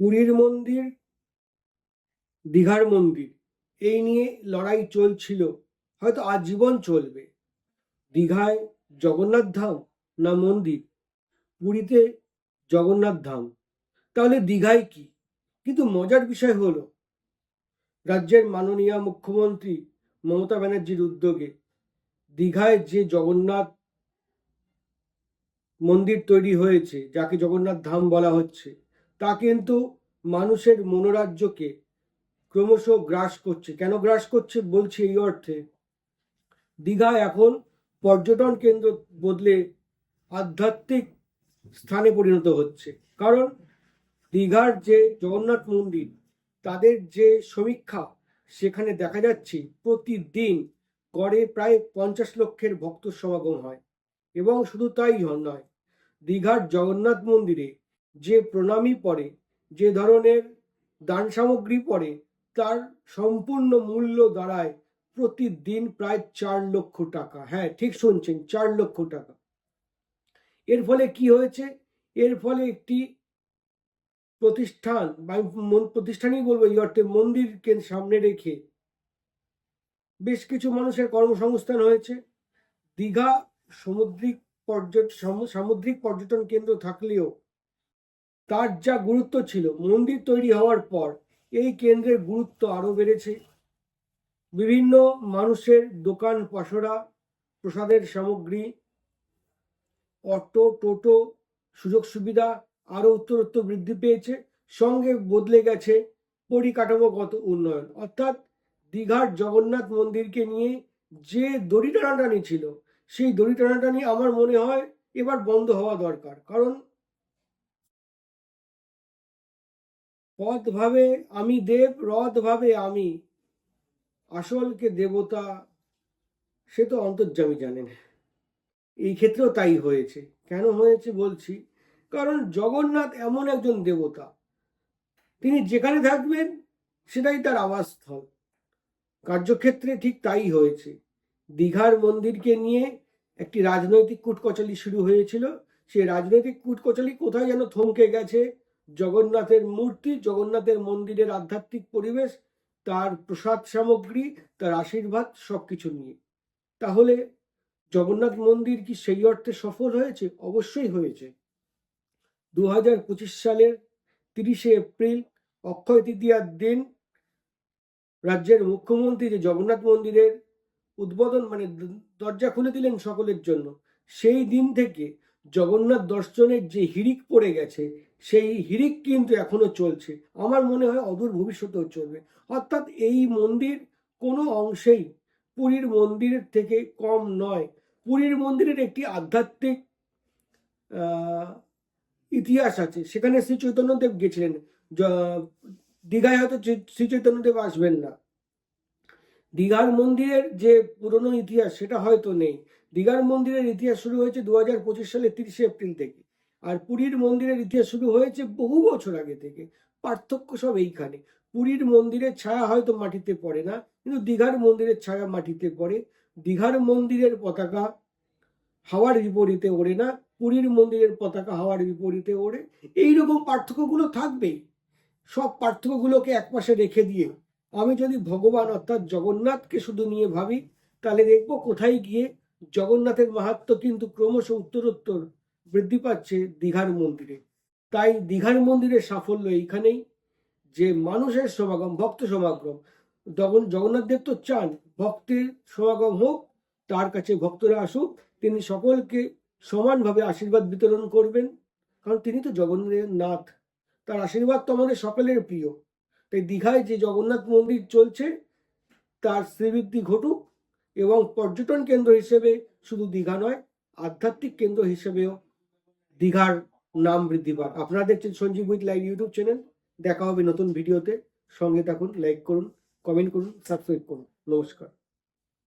পুরীর মন্দির, দীঘার মন্দির, এই নিয়ে লড়াই চলছিল। হয়তো আজীবন চলবে। দীঘায় জগন্নাথ ধাম না মন্দির? পুরীতে জগন্নাথ ধাম। তাহলে দীঘায় কি? কিন্তু মজার বিষয় হলো, রাজ্যের মাননীয় মুখ্যমন্ত্রী মমতা ব্যানার্জির উদ্যোগে দীঘায় যে জগন্নাথ মন্দির তৈরি হয়েছে, যাকে জগন্নাথ ধাম বলা হচ্ছে তা কিন্তু মানুষের মনোরাজ্যকে ক্রমশ গ্রাস করছে। কেন গ্রাস করছে বলছি এই অর্থে? দীঘা এখন পর্যটন কেন্দ্র বদলে আধ্যাত্মিক স্থানে পরিণত হচ্ছে। কারণ দীঘার যে জগন্নাথ মন্দির, তাদের যে সমীক্ষা সেখানে দেখা যাচ্ছে প্রতিদিন গড়ে প্রায় পঞ্চাশ লক্ষের ভক্ত সমাগম হয়। এবং শুধু তাই নয়, দীঘার জগন্নাথ মন্দিরে যে প্রণামী পড়ে, যে ধরনের দান সামগ্রী পড়ে, তার সম্পূর্ণ মূল্য দাঁড়ায় প্রতিদিন প্রায় চার লক্ষ টাকা। হ্যাঁ ঠিক শুনছেন, চার লক্ষ টাকা। এর ফলে কি হয়েছে? এর ফলে একটি প্রতিষ্ঠান, বা প্রতিষ্ঠানই বলব, এই অর্থে মন্দিরকে সামনে রেখে বেশ কিছু মানুষের কর্মসংস্থান হয়েছে। দীঘা সামুদ্রিক পর্যট সামুদ্রিক পর্যটন কেন্দ্র থাকলেও তার যা গুরুত্ব ছিল, মন্দির তৈরি হওয়ার পর এই কেন্দ্রের গুরুত্ব আরও বেড়েছে। বিভিন্ন মানুষের দোকান পসরা, প্রসাদের সামগ্রী, অটো, টোটো, সুযোগ সুবিধা আরও উত্তরোত্তর বৃদ্ধি পেয়েছে। সঙ্গে বদলে গেছে পরিকাঠামোগত উন্নয়ন। অর্থাৎ দীঘার জগন্নাথ মন্দিরকে নিয়ে যে দড়ি টানাটানি ছিল, সেই দড়ি টানাটানি আমার মনে হয় এবার বন্ধ হওয়া দরকার। কারণ পথ ভাবে আমি দেব রথ ভাবে আমি। আসলকে দেবতা, সে তো অন্তর্যামী জানেন। এই ক্ষেত্রেও তাই হয়েছে। কেন হয়েছে বলছি? কারণ জগন্নাথ এমন একজন দেবতা। তিনি যেখানে থাকবেন, সেটাই তার আবাসস্থল। কার্যক্ষেত্রে ঠিক তাই হয়েছে। দীঘার মন্দিরকে নিয়ে একটি রাজনৈতিক কুটকচালি শুরু হয়েছিল। সেই রাজনৈতিক কুটকচালি কোথায় যেন থমকে গেছে? জগন্নাথের মূর্তি, জগন্নাথের মন্দিরের আধ্যাত্মিক পরিবেশ, তার প্রসাদ সামগ্রী, তার আশীর্বাদ সব কিছু নিয়ে। তাহলে জগন্নাথ মন্দির কি সেই অর্থে সফল হয়েছে? অবশ্যই হয়েছে। দু হাজার পঁচিশ সালের তিরিশে এপ্রিল অক্ষয় তৃতীয়ার দিন রাজ্যের মুখ্যমন্ত্রী যে জগন্নাথ মন্দিরের উদ্বোধন মানে দরজা খুলে দিলেন সকলের জন্য, সেই দিন থেকে জগন্নাথ দর্শনের যে হিড়িক পড়ে গেছে, সেই হিড়িক কিন্তু এখনও চলছে। আমার মনে হয় অদূর ভবিষ্যতেও চলবে। অর্থাৎ এই মন্দির কোনো অংশেই পুরীর মন্দিরের থেকে কম নয়। পুরীর মন্দিরের একটি আধ্যাত্মিক ইতিহাস আছে। সেখানে শ্রী চৈতন্যদেব গেছিলেন। দীঘায় হয়তো শ্রী চৈতন্যদেব আসবেন না। দীঘার মন্দিরের যে পুরনো ইতিহাস, সেটা হয়তো নেই। দীঘার মন্দিরের ইতিহাস শুরু হয়েছে দু হাজার পঁচিশ সালের তিরিশে এপ্রিল থেকে। আর পুরীর মন্দিরের ইতিহাস শুরু হয়েছে বহু বছর আগে থেকে। পার্থক্য সব এইখানে। পুরীর মন্দিরের ছায়া হয়তো মাটিতে পড়ে না, কিন্তু দীঘার মন্দিরের ছায়া মাটিতে পড়ে। দীঘার মন্দিরের পতাকা হাওয়ার বিপরীতে ওড়ে না, পুরীর মন্দিরের পতাকা হাওয়ার বিপরীতে ওড়ে। এইরকম পার্থক্যগুলো থাকবেই। সব পার্থক্যগুলোকে একপাশে রেখে দিয়ে আমি যদি ভগবান অর্থাৎ জগন্নাথকে শুধু নিয়ে ভাবি, তাহলে দেখব কোথায় গিয়ে জগন্নাথের মাহাত্ম্য কিন্তু ক্রমশ উত্তরোত্তর বৃদ্ধি পাচ্ছে দীঘার মন্দিরে। তাই দীঘার মন্দিরের সাফল্য এইখানেই যে মানুষের সমাগম, ভক্ত সমাগম জগন জগন্নাথ দেব তো চান ভক্তের সমাগম হোক, তার কাছে ভক্তরা আসুক, তিনি সকলকে সমানভাবে আশীর্বাদ বিতরণ করবেন। কারণ তিনি তো জগন্নাথের নাথ তার আশীর্বাদ তো আমাদের সকলের প্রিয়। তাই দীঘায় যে জগন্নাথ মন্দির চলছে, তার শ্রীবৃদ্ধি ঘটুক এবং পর্যটন কেন্দ্র হিসেবে শুধু দীঘা নয়, আধ্যাত্মিক কেন্দ্র হিসেবেও দীঘার নাম বৃদ্ধি পায়। আপনারা দেখছেন Sanjib with live YouTube channel. দেখা হবে নতুন ভিডিওতে। সঙ্গে থাকুন, লাইক করুন, কমেন্ট করুন, সাবস্ক্রাইব করুন। নমস্কার।